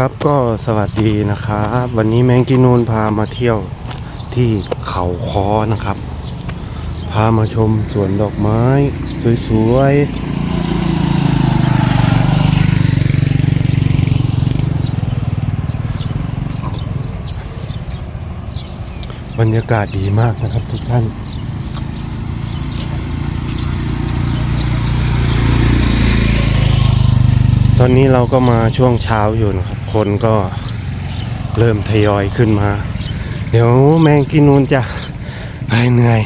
ครับก็สวัสดีนะครับวันนี้แมงกินูนพามาเที่ยวที่เขาคอนะครับ พามาชมสวนดอกไม้ สวยๆ บรรยากาศดีมากนะครับทุกท่านตอนนี้เราก็มาช่วงเช้าอยู่นะครับ คนก็เริ่มทยอยขึ้นมา เดี๋ยวแมงกินนูนจะเหนื่อย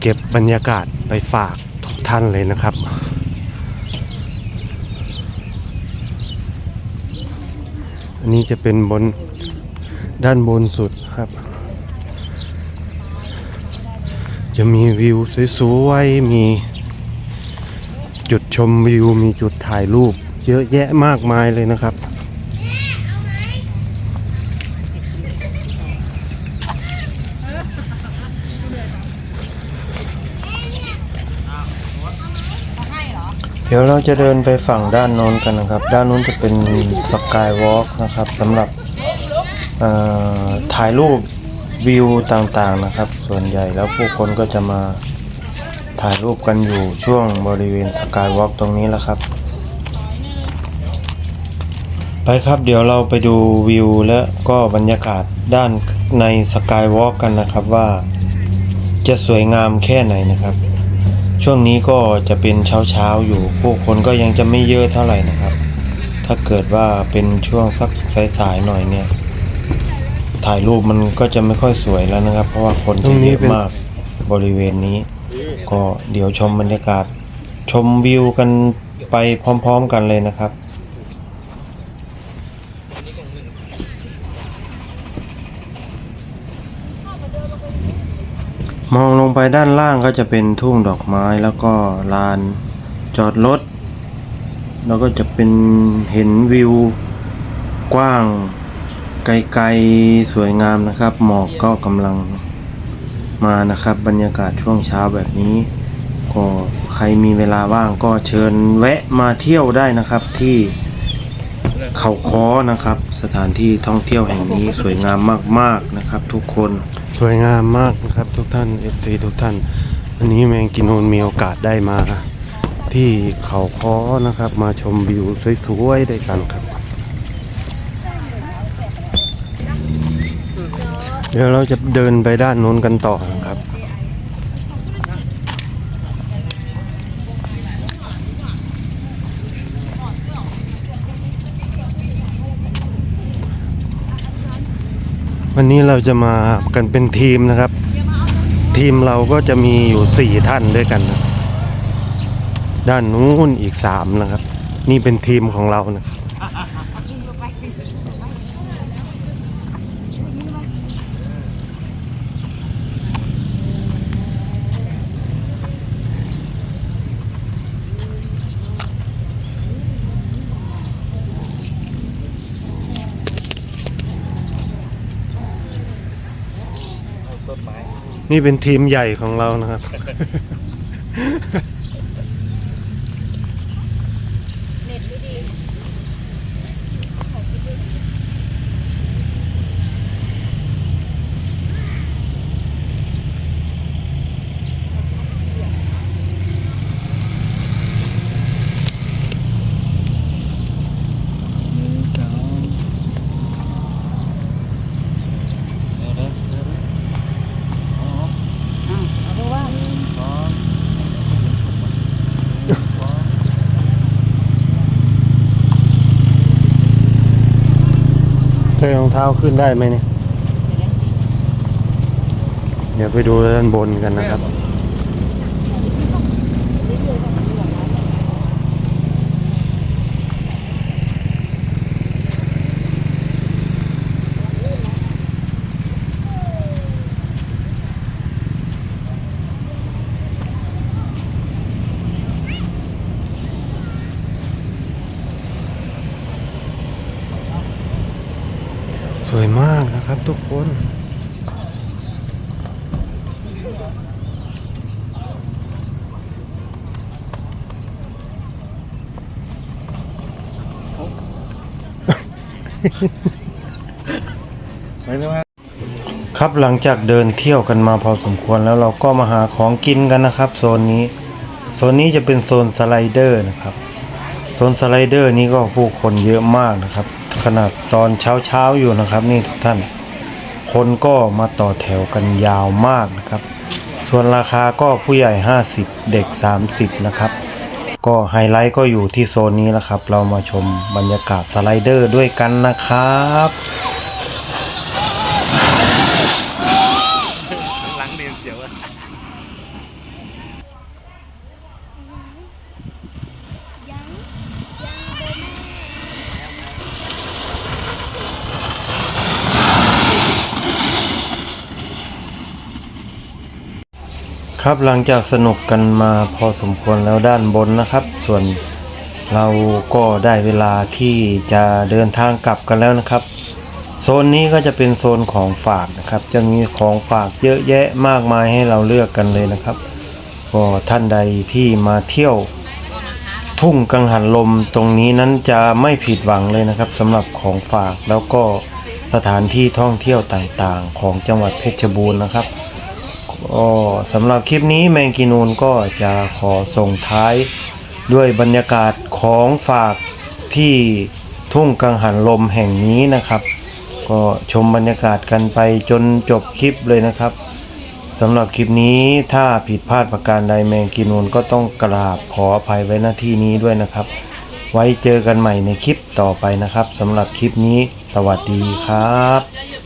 เก็บบรรยากาศไปฝากทุกท่านเลยนะครับอันนี้จะเป็นบนด้านบนสุดครับ จะมีวิวสวยๆ มีจุดชมวิว มีจุดถ่ายรูป เยอะแยะมากมายเลยนะครับ ดี๋ยวเราจะเดินไปฝั่งด้านโน้นกันนะครับ ด้านโน้นจะเป็นสกายวอล์กนะครับสำหรับถ่ายรูปวิวต่างๆนะครับ ส่วนใหญ่แล้วผู้คนก็จะมาถ่ายรูปกันอยู่ช่วงบริเวณสกายวอล์กตรงนี้แหละครับ ไปครับเดี๋ยวเราไปดูวิวและก็บรรยากาศด้านในสกายวอล์กกันนะครับว่าจะสวยงามแค่ไหนนะครับ ช่วงนี้ก็จะเป็นเช้าเช้าๆอยู่ผู้คนก็ยังจะไม่เยอะเท่าไหร่นะครับ ถ้าเกิดว่าเป็นช่วงสักสายๆหน่อยเนี่ย ถ่ายรูปมันก็จะไม่ค่อยสวยแล้วนะครับ เพราะว่าคนจะเยอะมากบริเวณนี้ ก็เดี๋ยวชมบรรยากาศ ชมวิวกันไปพร้อม ๆ กันเลยนะครับ มองลงไปด้านล่างก็จะเป็นทุ่งดอกไม้แล้วก็ลานจอดรถ แล้วก็จะเป็นเห็นวิวกว้าง ไกลๆสวยงามนะครับ หมอกก็กำลังมานะครับ บรรยากาศช่วงเช้าแบบนี้ ก็ใครมีเวลาว่างก็เชิญแวะมาเที่ยวได้นะครับที่เขาค้อนะครับ สถานที่ท่องเที่ยวแห่งนี้สวยงามมากๆนะครับ ทุกคน สวยงามมากนะครับทุกท่านเอฟซีทุกท่าน อันนี้แมงกินโนนมีโอกาสได้มา ที่เขาค้อนะครับ มาชมวิวสวยๆด้วยกันครับ เดี๋ยวเราจะเดินไปด้านนู้นกันต่อนะครับ วันนี้เราจะมากันเป็นทีมนะครับ ทีมเราก็จะมีอยู่สี่ท่านด้วยกันนะด้านนู้นอีกสามนะครับ นี่เป็นทีมของเรานะ นี่เป็นทีมใหญ่ของเรานะครับ ใส่รอง เท้าขึ้นได้ไหมเนี่ย เดี๋ยวไปดูด้านบนกันนะครับ มากนะครับทุกคนครับหลังจากเดินเที่ยวกันมาพอสมควรแล้วเราก็มาหาของกินกันนะครับ โซนนี้ โซนนี้จะเป็นโซนสไลเดอร์นะครับ โซนสไลเดอร์นี้ก็ผู้คนเยอะมากนะครับ ขนาดตอนเช้าเช้าๆอยู่นะครับ นี่ทุกท่าน คนก็มาต่อแถวกันยาวมากนะครับ ส่วนราคาก็ผู้ใหญ่ 50 เด็ก 30 นะครับ ก็ไฮไลท์ก็อยู่ที่โซนนี้แหละครับ เรามาชมบรรยากาศสไลเดอร์ด้วยกันนะครับ หลังเรียนเสียวอะ ยังยังโดน ครับหลังจากสนุกกันมาพอสมควรแล้วด้านบนนะครับ ส่วนเราก็ได้เวลาที่จะเดินทางกลับกันแล้วนะครับ โซนนี้ก็จะเป็นโซนของฝากนะครับ จะมีของฝากเยอะแยะมากมายให้เราเลือกกันเลยนะครับก็ท่านใดที่มาเที่ยวทุ่งกังหันลมตรงนี้นั้นจะไม่ผิดหวังเลยนะครับสำหรับของฝากแล้วก็สถานที่ท่องเที่ยวต่างๆ ของจังหวัดเพชรบูรณ์นะครับ ก็สำหรับคลิปนี้แมงกีนูนก็จะขอส่งท้ายด้วยบรรยากาศของฝากที่ทุ่งกังหันลมแห่งนี้นะครับ ก็ชมบรรยากาศกันไปจนจบคลิปเลยนะครับสำหรับคลิปนี้ถ้าผิดพลาดประการใดแมงกีนูนก็ต้องกราบขออภัยไว้หน้าที่นี้ด้วยนะครับ ไว้เจอกันใหม่ในคลิปต่อไปนะครับสำหรับคลิปนี้สวัสดีครับ